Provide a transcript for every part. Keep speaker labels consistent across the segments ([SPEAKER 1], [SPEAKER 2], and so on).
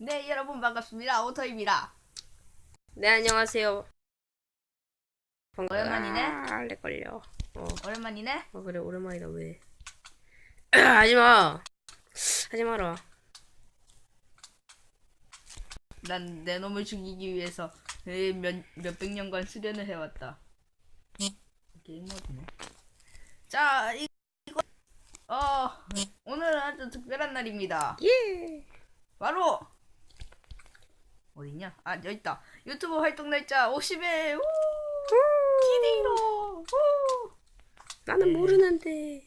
[SPEAKER 1] 네, 여러분 반갑습니다. 오터입니다.
[SPEAKER 2] 네 안녕하세요.
[SPEAKER 1] 오랜만이네.
[SPEAKER 2] 아, 렉 걸려. 어,
[SPEAKER 1] 오랜만이네.
[SPEAKER 2] 어 그래 오랜만이다 왜? 하지 마. 하지 마라.
[SPEAKER 1] 난 내 놈을 죽이기 위해서 에, 몇 몇백 년간 수련을 해왔다. 게임 모드네. 자, 이- 이거 어 오늘은 아주 특별한 날입니다.
[SPEAKER 2] 예.
[SPEAKER 1] 바로 어디냐? 아 여기 있다. 유튜브 활동 날짜 50회. 우! 기대로. 우!
[SPEAKER 2] 나는
[SPEAKER 1] 네.
[SPEAKER 2] 모르는데.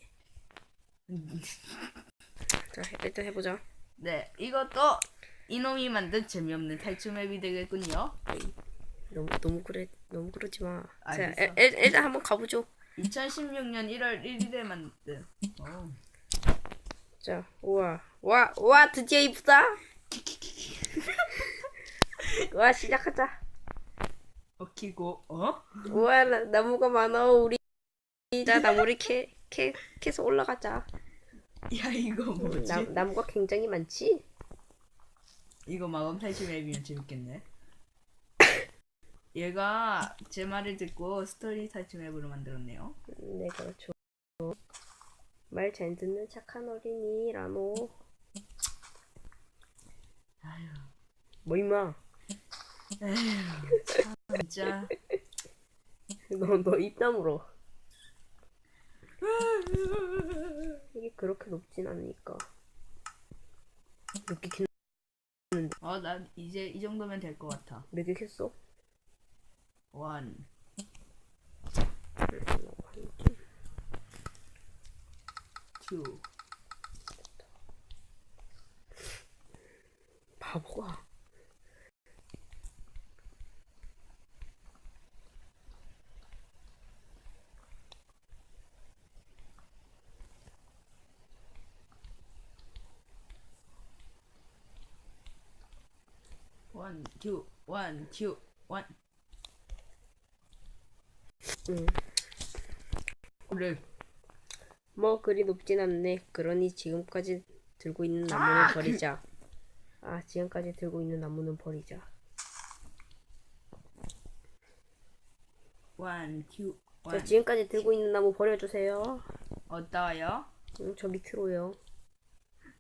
[SPEAKER 2] 자 일단 해보자.
[SPEAKER 1] 네, 이것도 이놈이 만든 재미없는 탈출 맵이 되겠군요.
[SPEAKER 2] 너무 너무 그래 너무 그러지 마. 자
[SPEAKER 1] 알겠어.
[SPEAKER 2] 일, 일, 일단 한번 가보죠.
[SPEAKER 1] 2016년 1월 1일에 만든. 어.
[SPEAKER 2] 자 우와 와와 드디어 이쁘다. 와 시작하자.
[SPEAKER 1] 어키고 어?
[SPEAKER 2] 우와 나, 나무가 많아 우리. 자 나무를 캐, 캐, 캐서 올라가자.
[SPEAKER 1] 야 이거 뭐지?
[SPEAKER 2] 나, 나무가 굉장히 많지?
[SPEAKER 1] 이거 마법 탈출 맵이면 재밌겠네. 얘가 제 말을 듣고 스토리 탈출 맵으로 만들었네요.
[SPEAKER 2] 네, 그렇죠. 말 잘 듣는 착한 어린이 라노.
[SPEAKER 1] 아휴,
[SPEAKER 2] 뭐 임마?
[SPEAKER 1] 에휴, 참, 진짜.
[SPEAKER 2] 너너입 다물어. 이게 그렇게 높진 않으니까. 몇개 캤?
[SPEAKER 1] 어, 난 이제 이 정도면 될 것 같아.
[SPEAKER 2] 몇개 캤어?
[SPEAKER 1] 원, 투.
[SPEAKER 2] 바보가.
[SPEAKER 1] 원, 투, 원, 투, 원.
[SPEAKER 2] 응.
[SPEAKER 1] 그래.
[SPEAKER 2] 뭐 그리 높진 않네. 그러니 지금까지 들고 있는 나무는
[SPEAKER 1] 아, 그-
[SPEAKER 2] 버리자. 아 지금까지 들고 있는 나무는 버리자.
[SPEAKER 1] 원, 투,
[SPEAKER 2] 저
[SPEAKER 1] 원.
[SPEAKER 2] 지금까지 들고 있는 나무 버려주세요.
[SPEAKER 1] 어디다 와요?
[SPEAKER 2] 응, 저 밑으로요.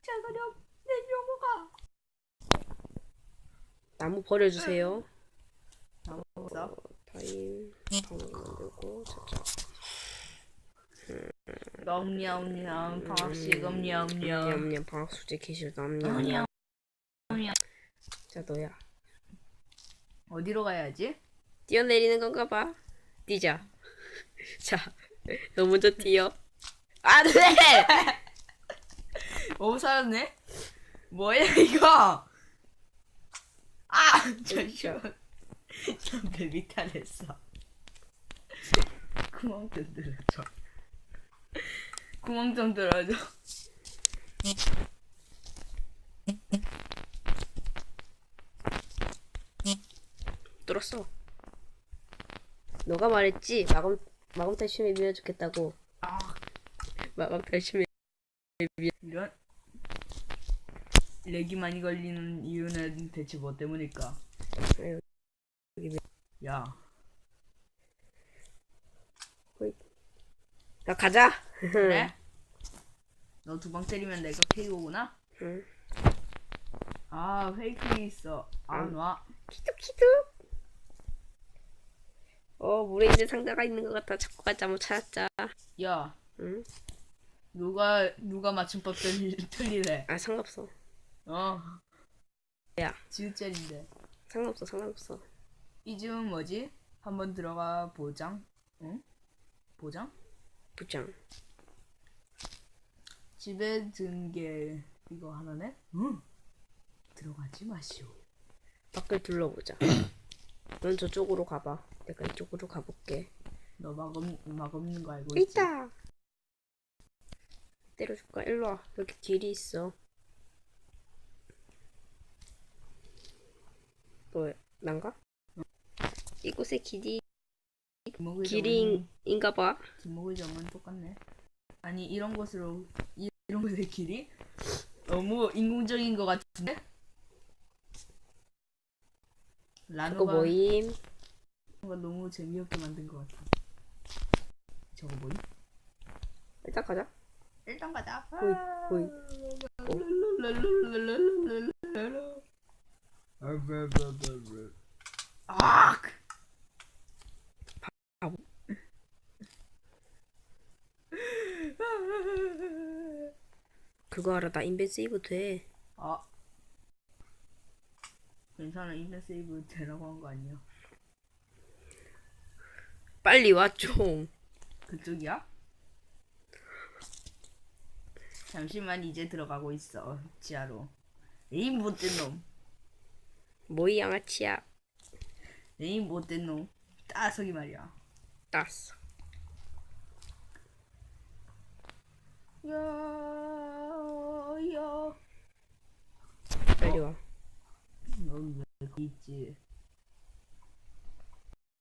[SPEAKER 1] 자, 그럼 내 명호가.
[SPEAKER 2] 나무 버려주세요.
[SPEAKER 1] 나무 없어?
[SPEAKER 2] 타임 방 만들고 자자.
[SPEAKER 1] 냠냠냠 방학식음 냠냠
[SPEAKER 2] 냠냠 방학 숙제 계실 냠냠.
[SPEAKER 1] 냠냠
[SPEAKER 2] 자 너야.
[SPEAKER 1] 어디로 가야지?
[SPEAKER 2] 뛰어내리는 건가 봐. 뛰자. 자, 너 먼저 뛰어. 안 돼.
[SPEAKER 1] 오 살았네? 뭐야 이거? 아 잠시만 배 미탈했어 구멍 좀 들어줘 구멍 좀 들어줘
[SPEAKER 2] 뚫었어. 너가 말했지. 마검 마검 탈춤에 미워 좋겠다고.
[SPEAKER 1] 아
[SPEAKER 2] 마검 탈춤에
[SPEAKER 1] 이런 렉이 많이 걸리는 이유는 대체 뭐 때문일까?
[SPEAKER 2] 야자 가자.
[SPEAKER 1] 그래? 너 두 방 때리면 내가 KO구나?
[SPEAKER 2] 응.
[SPEAKER 1] 아 페이크 있어 안 와.
[SPEAKER 2] 키득 키득. 어 물에 있는 상자가 있는 것 같아. 자꾸 가자 한번 찾았자.
[SPEAKER 1] 야
[SPEAKER 2] 응?
[SPEAKER 1] 누가 누가 맞춤법 틀리, 틀리래
[SPEAKER 2] 아 상관없어.
[SPEAKER 1] 어
[SPEAKER 2] 야
[SPEAKER 1] 지읒짤인데
[SPEAKER 2] 상관없어 상관없어.
[SPEAKER 1] 이 집은 뭐지? 한번 들어가 보장 응? 보장?
[SPEAKER 2] 부장.
[SPEAKER 1] 집에 든 게 이거 하나네? 응 들어가지 마시오
[SPEAKER 2] 밖을 둘러보자. 넌 저쪽으로 가봐. 내가 이쪽으로 가볼게.
[SPEAKER 1] 너 막 없는 거 알고 있지?
[SPEAKER 2] 있다. 때려줄까? 일로 와. 여기 길이 있어. 뭐 난가? 이곳의 길이
[SPEAKER 1] 김목의
[SPEAKER 2] 길이인가 봐.
[SPEAKER 1] 김목의 정은 똑같네 아니 이런 곳으로 이, 이런 곳의 길이 너무 인공적인 것 같은데? 라노가
[SPEAKER 2] 모임.
[SPEAKER 1] 가 너무 재미없게 만든 것 같아. 저거 뭐임?
[SPEAKER 2] 일단 가자.
[SPEAKER 1] 일단 가자.
[SPEAKER 2] 호이, 호이.
[SPEAKER 1] 아!
[SPEAKER 2] 바보. 그거 알아. 나 인벤 세이브 돼.
[SPEAKER 1] 아. 괜찮아. 인벤 세이브 되라고 한 거 아니야?
[SPEAKER 2] 빨리 와 좀.
[SPEAKER 1] 그쪽이야? 잠시만 이제 들어가고 있어. 지하로. 에임 못된 놈.
[SPEAKER 2] 모이 양아치야.
[SPEAKER 1] 에임 못된 놈. 따석이 말이야.
[SPEAKER 2] 따스.
[SPEAKER 1] 야, 야.
[SPEAKER 2] 빨리 와.
[SPEAKER 1] 넌왜 있지?